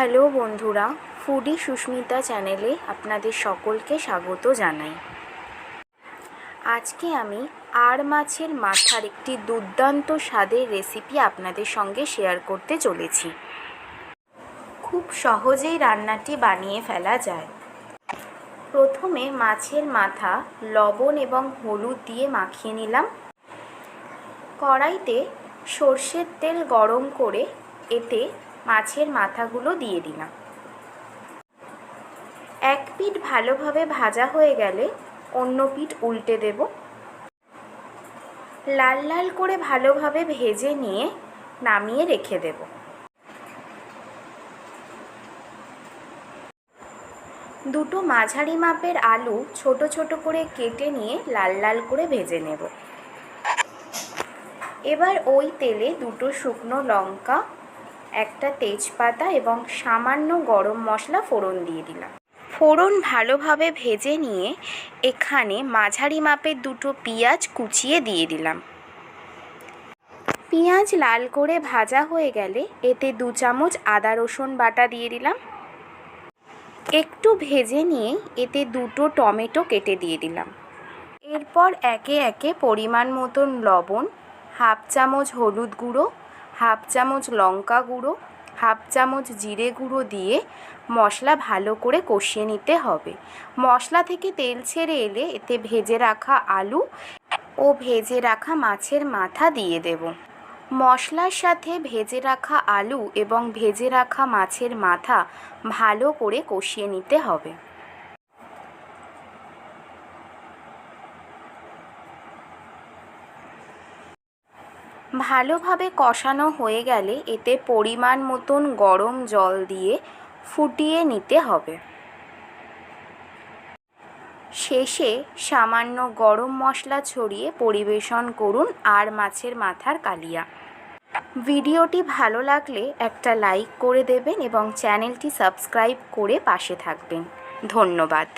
Hello বন্ধুরা, foodie Susmita চ্যানেলে আপনাদের সকলকে স্বাগত জানাই। আজকে আমি আর মাছের মাথার একটি দুর্দান্ত স্বাদের রেসিপি আপনাদের সঙ্গে শেয়ার করতে চলেছি। খুব সহজেই রান্নাটি বানিয়ে ফেলা যায়। প্রথমে মাছের মাথা লবণ এবং হলুদ দিয়ে মাখিয়ে নিলাম। কড়াইতে সর্ষের তেল গরম করে এতে মাছের মাথাগুলো দিয়ে দিলাম। এক পিঠ ভালোভাবে ভাজা হয়ে গেলে অন্য পিঠ উল্টে দেব। লাল লাল করে ভালোভাবে ভেজে নিয়ে নামিয়ে রেখে দেব। দুটো মাঝারি মাপের আলু ছোট ছোট করে কেটে নিয়ে লাল লাল করে ভেজে নেব। এবার ওই তেলে দুটো শুকনো লঙ্কা একটা তেজপাতা এবং সামান্য গরম মশলা ফোড়ন দিয়ে দিলাম। ফোড়ন ভালোভাবে ভেজে নিয়ে এখানে মাঝারি মাপের দুটো পেঁয়াজ কুচিয়ে দিয়ে দিলাম। পেঁয়াজ লাল করে ভাজা হয়ে গেলে এতে দু চামচ আদা, রসুন বাটা দিয়ে দিলাম। একটু ভেজে নিয়ে এতে দুটো টমেটো কেটে দিয়ে দিলাম। এরপর একে একে পরিমাণ মতন লবণ, হাফ চামচ হলুদ গুঁড়ো হাফ চামচ লঙ্কা গুঁড়ো, হাফ চামচ জিরে গুঁড়ো দিয়ে মশলা ভালো করে কষিয়ে নিতে হবে। মশলা থেকে তেল ছেড়ে এলে এতে ভেজে রাখা আলু ও ভেজে রাখা মাছের মাথা দিয়ে দেব। মশলার সাথে ভেজে রাখা আলু এবং ভেজে রাখা মাছের মাথা ভালো করে কষিয়ে নিতে হবে। ভালোভাবে কষানো হয়ে গেলে এতে পরিমাণ মতন গরম জল দিয়ে ফুটিয়ে নিতে হবে। শেষে সামান্য গরম মশলা ছড়িয়ে পরিবেশন করুন আর মাছের মাথার কালিয়া। ভিডিওটি ভালো লাগলে একটা লাইক করে দেবেন এবং চ্যানেলটি সাবস্ক্রাইব করে পাশে থাকবেন। ধন্যবাদ।